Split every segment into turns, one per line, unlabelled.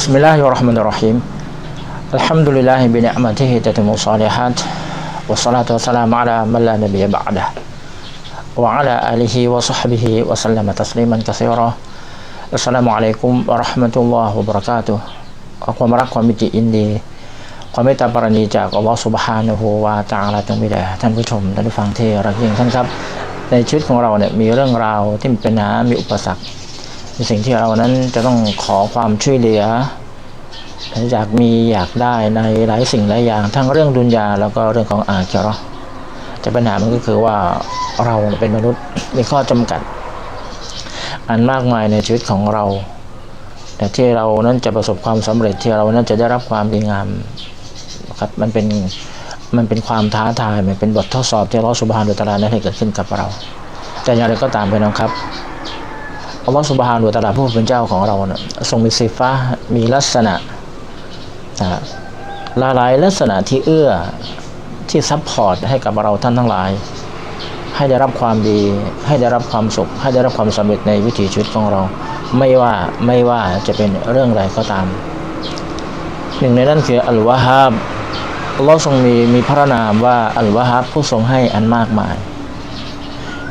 بسم الله الرحمن الرحيم الحمد لله بنعمته تتم الصالحات والصلاة والسلام على من لا نبي بعده وعلى آله وصحبه وسلم تسليما كثيرا السلام عليكم ورحمة الله وبركاته ขอความรักความมิตรอินดี ความเมตตาปราณีจากอัลลอฮฺสุบฮานะฮูวาตะอาลาจงมีแด่ท่านผู้ชมท่านผู้ฟังที่รักยิ่งท่านครับ ในชีวิตของเราเนี่ยมีเรื่องราวที่มีปัญหามีอุปสรรค มีสิ่งที่เรานั้นจะต้องขอความช่วยเหลืออยากมีอยากได้ในหลายสิ่งหลายอย่าง ทั้งเรื่องดุนยาแล้วก็เรื่องของอาคิเราะห์จะปัญหามันก็คือว่าเราเป็นมนุษย์มีข้อจำกัด อันมากมายในชีวิตของเรา แต่ที่เรานั้นจะประสบความสำเร็จที่เรานั้นจะได้รับความดีงามครับมันเป็นมันเป็นความท้าทายมันเป็นบททดสอบที่ลอสุบฮานุตะอาลานั้นให้เกิดขึ้นกับเรา แต่อย่างไรก็ตามไปนะครับ อัลลอฮฺสุบฮานุตะอาลาผู้เป็นเจ้าของเรานะทรงมีสิฟ้ามีลักษณะนะหลายหลายลักษณะที่เอื้อที่ซัพพอร์ตให้กับเราท่านทั้งหลาย ให้ได้รับความดี ให้ได้รับความสุข ให้ได้รับความสำเร็จในวิถีชีวิตของเรา ไม่ว่าไม่ว่าจะเป็นเรื่องใดก็ตาม หนึ่งในนั้นคืออัลวะฮับอัลลอฮ์ทรงมีมีพระนามว่าอัลวะฮับผู้ทรงให้อันมากมาย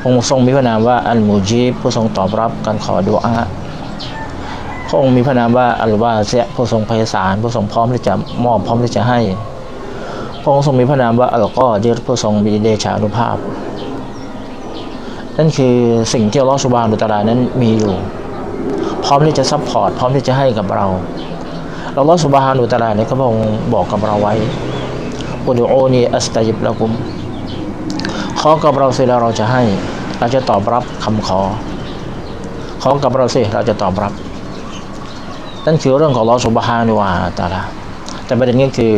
องค์ทรงมีพระนามว่าอัลมูจีบผู้ทรงตอบรับการขอดุอาพระองค์มีพระนามว่าอัลวาเซะผู้ทรงไพศาลผู้ทรงพร้อมที่จะมอบพร้อมที่จะให้ พระองค์ทรงมีพระนามว่าอัลกอดิรผู้ทรงมีเดชานุภาพ นั่นคือสิ่งที่อัลลอฮฺสุบานุตาลานั้นมีอยู่ พร้อมที่จะซัพพอร์ตพร้อมที่จะให้กับเราอัลลอสุบฮานุตาลาเนี่ยก็พระองค์บอกกับเราไว้อุดูโอนีอัสตัยิบละกุม ขอกับเราสิแล้วเราจะให้ เราจะตอบรับคำขอ ขอกับเราสิเราจะตอบรับ นั่นคือเรื่องของลอสุบฮานุวาตาลาแต่ประเด็นก็คือ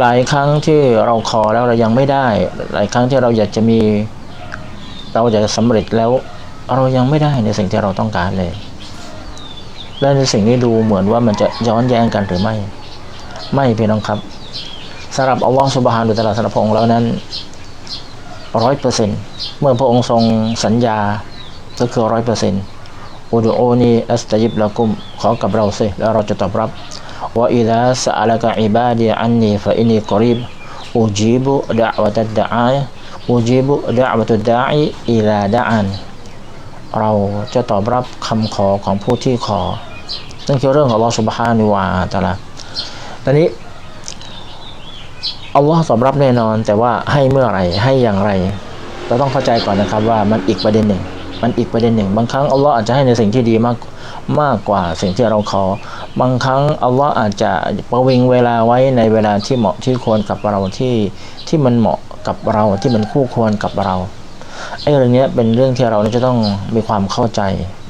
หลายครั้งที่เราขอแล้วเรายังไม่ได้ หลายครั้งที่เราอยากจะมี เราอยากจะสำเร็จแล้ว เรายังไม่ได้ในสิ่งที่เราต้องการเลย และในสิ่งนี้ดูเหมือนว่ามันจะย้อนแย้งกันหรือไม่ ไม่พี่น้องครับสำหรับอัลลอฮฺสุบฮานุตะลาสำหรับพระองค์แล้วนั้น ร้อยเปอร์เซ็นต์เมื่อพระองค์ทรงสัญญาก็คือร้อยเปอร์เซ็นต์อุดูโอนีอัสตยิบละกุมขอกับเราสิแล้วเราจะตอบรับว่าอิดะสอัลกะอิบาดีอันนีฟะอินีกรีบอุจีบุดะวะตัดดะอายอุจีบุดะวะตัดดะอีอิลาดะอันเราจะตอบรับคำขอของผู้ที่ขอนั่นคือเรื่องของอัลลอฮฺสุบฮานุวาตะละตอนนี้ อัลลอฮ์ตอบรับแน่นอน แต่ว่าให้เมื่อไรให้อย่างไร เราต้องเข้าใจก่อนนะครับว่ามันอีกประเด็นหนึ่ง มันอีกประเด็นหนึ่ง บางครั้งอัลลอฮ์อาจจะให้ในสิ่งที่ดีมากมากกว่าสิ่งที่เราขอ บางครั้งอัลลอฮ์อาจจะประวิงเวลาไว้ในเวลาที่เหมาะที่ควรกับเราที่ที่มันเหมาะกับเราที่มันคู่ควรกับเราไอ้เรื่องนี้เป็นเรื่องที่เราจะต้องมีความเข้าใจ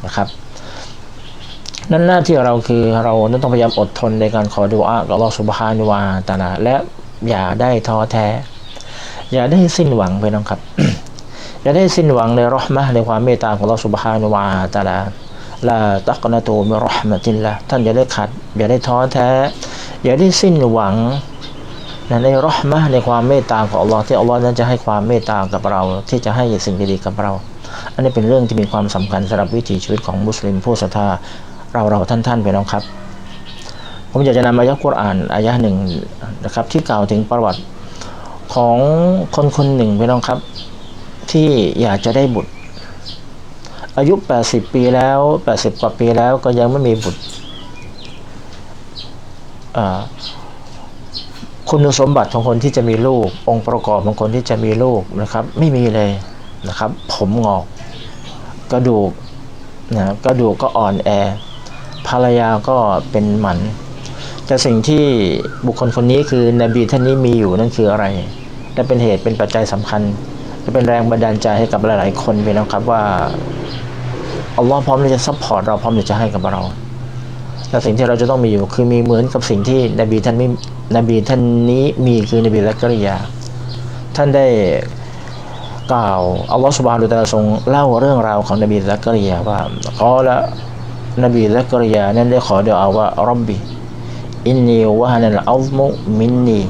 นะครับนั่นหน้าที่เราคือเราต้องพยายามอดทนในการขอดุอากับอัลลอฮ์สุบฮานุวาตาลาและ อย่าได้ท้อแท้ อย่าได้สิ้นหวังไปน้องครับ อย่าได้สิ้นหวังในรหมะในความเมตตาของเราสุบฮานุวาตาลาลาตักนาตูมิรหมตินละท่านอย่าได้ขัด อย่าได้ท้อแท้ อย่าได้สิ้นหวังในรหมะในความเมตตาของอัลลอฮ์ที่อัลลอฮ์นั้นจะให้ความเมตตากับเรา ที่จะให้สิ่งดีๆกับเรา อันนี้เป็นเรื่องที่มีความสำคัญสำหรับวิถีชีวิตของมุสลิมผู้ศรัทธาเราเราท่านท่านไปน้องครับ ผมอยากจะนำอายะกุรอานอายะหนึ่งนะครับ ที่กล่าวถึงประวัติของคนคนหนึ่งพี่น้องครับ ที่อยากจะได้บุตร อายุ 80 ปีแล้ว 80 กว่าปีแล้วก็ยังไม่มีบุตรคุณสมบัติของคนที่จะมีลูก องค์ประกอบของคนที่จะมีลูกนะครับ ไม่มีเลยนะครับ ผมงอก กระดูกนะกระดูกก็อ่อนแอ ภรรยาก็เป็นหมัน แต่สิ่งที่บุคคลคนนี้คือนบีท่านนี้มีอยู่นั่นคืออะไรและเป็นเหตุเป็นปัจจัยสำคัญจะเป็นแรงบันดาลใจให้กับหลาย ๆ คนไปนะครับว่าอัลลอฮ์พร้อมที่จะซัพพอร์ตเราพร้อมที่จะให้กับเราแต่สิ่งที่เราจะต้องมีอยู่คือมีเหมือนกับสิ่งที่นบีท่านไม่นบีท่านนี้มีคือนบีละกริยา ท่านได้กล่าวอัลลอฮ์สุบฮานุตะลาทรงเล่าเรื่องราวของนบีละกริยาว่าขอละนบีละกริยานั้นได้ขอเดียวเอาว่ารับบี อินนีวะฮันลอัลมุมินนี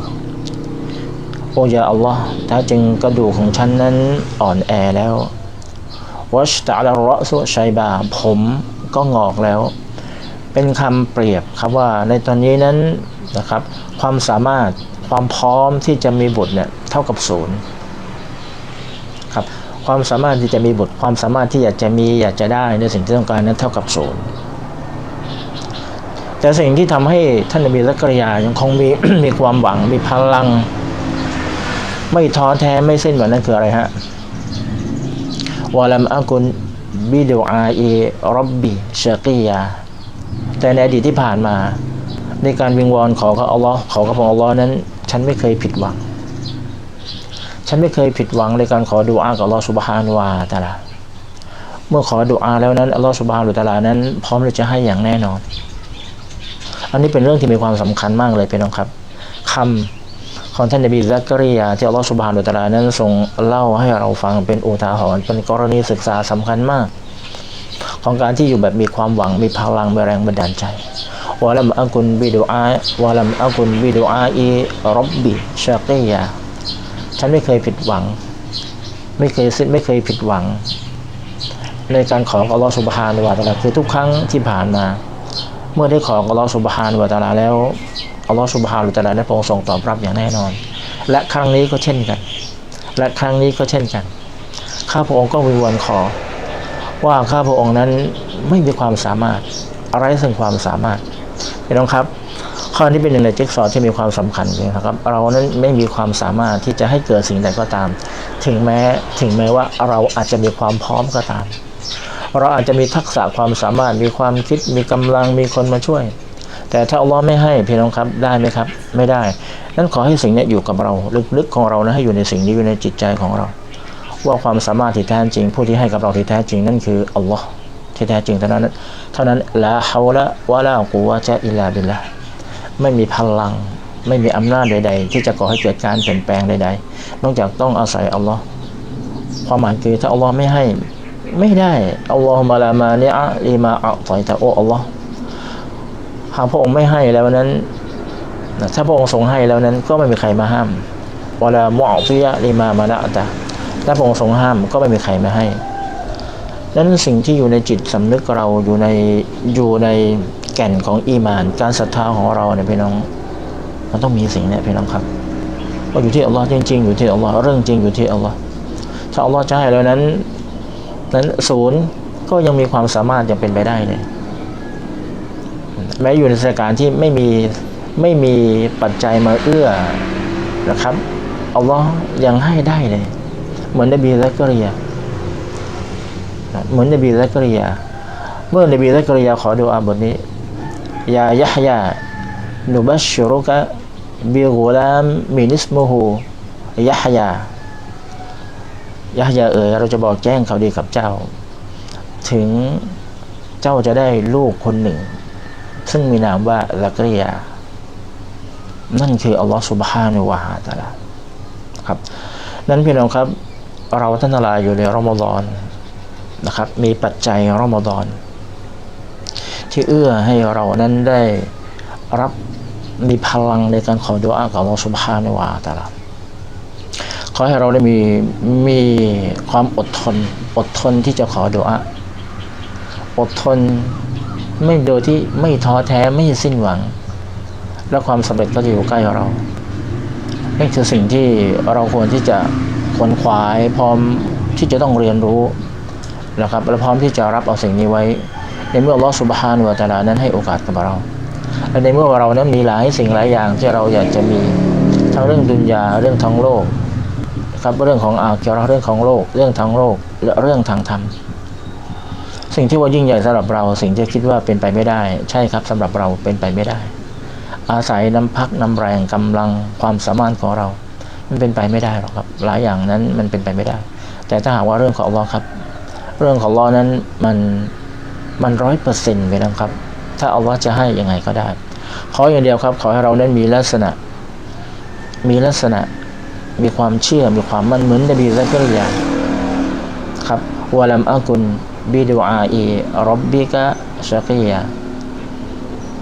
โอ้ยาอัลลอฮ์ถ้าจึงกระดูกของฉันนั้นอ่อนแอแล้ววัชตะลรอสุชัยบา ผมก็งอกแล้ว เป็นคำเปรียบครับว่าในตอนนี้นั้นนะครับ ความสามารถความพร้อมที่จะมีบุตรเนี่ยเท่ากับศูนย์ครับความสามารถที่จะมีบุตรความสามารถที่อยากจะมีอยากจะได้ในสิ่งที่ต้องการนั้นเท่ากับศูนย์ แต่สิ่งที่ทำให้ท่านนบีและกริยายังคงมีมีความหวังมีพลัง ไม่ท้อแท้ไม่สิ้นหวังนั่นคืออะไรฮะวะลัมอักุนบิดูอาอีรับบีเชกียาแต่ในอดีตที่ผ่านมา ในการวิงวอนขอกับอัลลอฮ์ขอกับพระองค์อัลลอฮ์นั้น ฉันไม่เคยผิดหวัง ฉันไม่เคยผิดหวังในการขอดุอากับอัลลอฮ์สุบฮานวาตะลาเมื่อขอดุอาแล้วนั้นอัลลอฮ์สุบฮานุตะลานั้น พร้อมที่จะให้อย่างแน่นอน อันนี้เป็นเรื่องที่มีความสำคัญมากเลยเป็นน้องครับคำของท่านนบีซักริยาที่อัลลอฮ์สุบฮานุตะลานั้นทรงเล่าให้เราฟังเป็นอุทาหรณ์เป็นกรณีศึกษาสำคัญมาก ของการที่อยู่แบบมีความหวังมีพลังมีแรงบันดาลใจวะลัมอักุนบิดูอาวะลัมอักุนบิดูอาอีรับบิชากียาฉันไม่เคยผิดหวัง ไม่เคยสิ้นไม่เคยผิดหวัง ในการขออัลลอฮฺสุบฮานุวะตะาลาคือทุกครั้งที่ผ่านมา เมื่อได้ขอกับอัลลอฮฺสุบฮานุวะตาลาแล้วอัลลอฮฺสุบฮานุวะตาลาได้พระองค์ทรงตอบรับอย่างแน่นอน และครั้งนี้ก็เช่นกัน และครั้งนี้ก็เช่นกัน ข้าพระองค์ก็วิงวอนขอ ว่าข้าพระองค์นั้นไม่มีความสามารถอะไรซึ่งความสามารถพี่น้องครับ ข้อนี้เป็นหนึ่งในจิ๊กซอที่มีความสำคัญเลยนะครับ เรานั้นไม่มีความสามารถที่จะให้เกิดสิ่งใดก็ตาม ถึงแม้ถึงแม้ว่าเราอาจจะมีความพร้อมก็ตาม เราอาจจะมีทักษะความสามารถมีความคิดมีกำลังมีคนมาช่วย แต่ถ้าอัลลอฮ์ไม่ให้พี่น้องครับได้ไหมครับ ไม่ได้ นั้นขอให้สิ่งนี้อยู่กับเราลึกๆของเรานะให้อยู่ในสิ่งนี้อยู่ในจิตใจของเรา ว่าความสามารถที่แท้จริง ผู้ที่ให้กับเราที่แท้จริงนั่นคืออัลลอฮ์ที่แท้จริงเท่านั้นเท่านั้นละฮาวละวะลากุวะจะอิลลาบิลละไม่มีพลังไม่มีอำนาจใด ๆ ที่จะก่อให้เกิดการเปลี่ยนแปลงใด ๆ นอกจากต้องอาศัยอัลลอฮ์ความหมายคือถ้าอัลลอฮ์ไม่ให้ ไม่ได้อัลลอฮ์มาลามาเนียลีมาอัลตอยตะโออัลลอฮ์หากพระองค์ไม่ให้แล้วนั้นถ้าพระองค์ทรงให้แล้วนั้น ก็ไม่มีใครมาห้ามวลามุอัติยะลีมามาละตะถ้าพระองค์ทรงห้ามก็ไม่มีใครมาให้นั้นสิ่งที่อยู่ในจิตสำนึกเราอยู่ในอยู่ในแก่นของอีมาน การศรัทธาของเราเนี่ยพี่น้อง มันต้องมีสิ่งนี้พี่น้องครับว่าอยู่ที่อัลลอฮ์จริงๆอยู่ที่อัลลอฮ์เรื่องจริงอยู่ที่อัลลอฮ์ถ้าอัลลอฮ์จะให้แล้วนั้น นั้นศูนย์ก็ยังมีความสามารถยังเป็นไปได้เลยแม้อยู่ในสถานการณ์ที่ไม่มีไม่มีปัจจัยมาเอื้อนะครับอัลลอฮ์ยังให้ได้เลย เหมือนนบีและกริยาเหมือนนบีและกริยาเมื่อนบีและกริยาขอดูอาบทนี้ยายะฮยานุบัชชุรุกะบิกุลามมินิสมุฮูยะฮยา ยะฮยาเอ๋ยเราจะบอกแจ้งข่าวดีกับเจ้า ถึงเจ้าจะได้ลูกคนหนึ่ง ซึ่งมีนามว่าลักริยา นั่นคืออัลลอฮฺสุบฮานุวะฮาตะลาครับนั้นพี่น้องครับเราท่านทลายอยู่ในรอมฎอนนะครับมีปัจจัยรอมฎอน ที่เอื้อให้เรานั้นได้รับมีพลังในการขอดุอากับอัลลอฮฺสุบฮานุวะตะลา ขอให้เราได้มีมีความอดทน อดทนที่จะขอดุอาอดทนไม่โดยที่ไม่ท้อแท้ไม่สิ้นหวัง และความสำเร็จก็จะอยู่ใกล้เรานี่คือสิ่งที่เราควรที่จะขวนขวายพร้อมที่จะต้องเรียนรู้นะครับและพร้อมที่จะรับเอาสิ่งนี้ไว้ ในเมื่ออัลอสุบฮานวะตาลานั้นให้โอกาสกับเราและในเมื่อเรานั้นมีหลายสิ่งหลายอย่างที่เราอยากจะมีทั้งเรื่องดุนยาเรื่องทั้งโลก ครับ เรื่องของอาเกียรเรื่องของโลก เรื่องทางโลกและเรื่องทางธรรม สิ่งที่ว่ายิ่งใหญ่สำหรับเรา สิ่งที่คิดว่าเป็นไปไม่ได้ ใช่ครับสำหรับเราเป็นไปไม่ได้ อาศัยน้ำพักน้ำแรงกำลังความสามารถของเรา มันเป็นไปไม่ได้หรอกครับ หลายอย่างนั้นมันเป็นไปไม่ได้ แต่ถ้าหากว่าเรื่องของอัลลอฮ์ครับ เรื่องของอัลลอฮ์นั้นมันมันร้อยเปอร์เซ็นต์ไปนะครับ ถ้าอัลลอฮ์จะให้ยังไงก็ได้ขออย่างเดียวครับ ขอให้เรานั้นมีลักษณะ มีลักษณะ มีความเชื่อมีความมั่นเหมือนนบีซักริยาครับวะลัมอักุนบิดูอาอีรับบิกะชากียา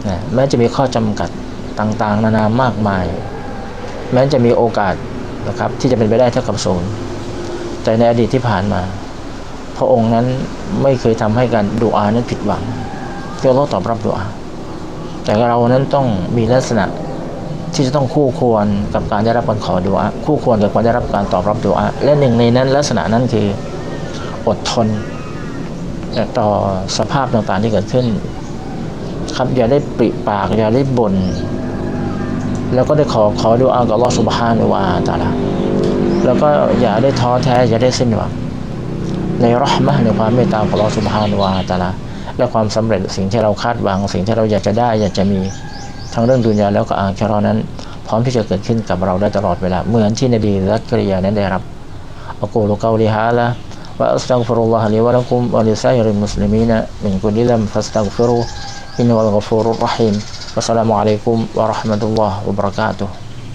นะแม้จะมีข้อจำกัดต่างๆ นานามากมาย แม้จะมีโอกาสนะครับที่จะเป็นไปได้เท่ากับศูนย์แต่ในอดีตที่ผ่านมา พระองค์นั้นไม่เคยทำให้การดูอานั้นผิดหวังที่เราตอบรับดูอาแต่เรานั้นต้องมีลักษณะ ที่จะต้องคู่ควรกับการได้รับการขอดุอาคู่ควรกับการได้รับการตอบรับดุอาและหนึ่งในนั้นลักษณะนั้นคืออดทนต่อสภาพต่างๆที่เกิดขึ้น ครับอย่าได้ปริปากอย่าได้บน่นแล้วก็ได้ขอขอดุอากับอัลอสุบฮานุวาตาละแล้วก็อย่าได้ท้อแท้อย่าได้สิ้นหวังในรหมะในความเมตตาของอัลอสุบฮานุวาตาละและความสำเร็จสิ่งที่เราคาดหวังสิ่งที่เราอยากจะได้อยากจะมี ทั้งเรื่องดุนยาแล้วก็อาครานั้น พร้อมที่จะเกิดขึ้นกับเราได้ตลอดเวลา เหมือนที่นบีรักริยานั้นได้รับอักูลกาลิฮะละวะอัสตัฆฟิรุลลอฮ์ลิวะลักุมวะลิซัยริมุสลิมีนะมินกุลิลัมฟัสตัฆฟิรุอินวัลกฟุรุรรหิมวัสสลามุอะลัยกุมวะราะห์มะตุลลอฮ์วะบะเราะกาตุฮ์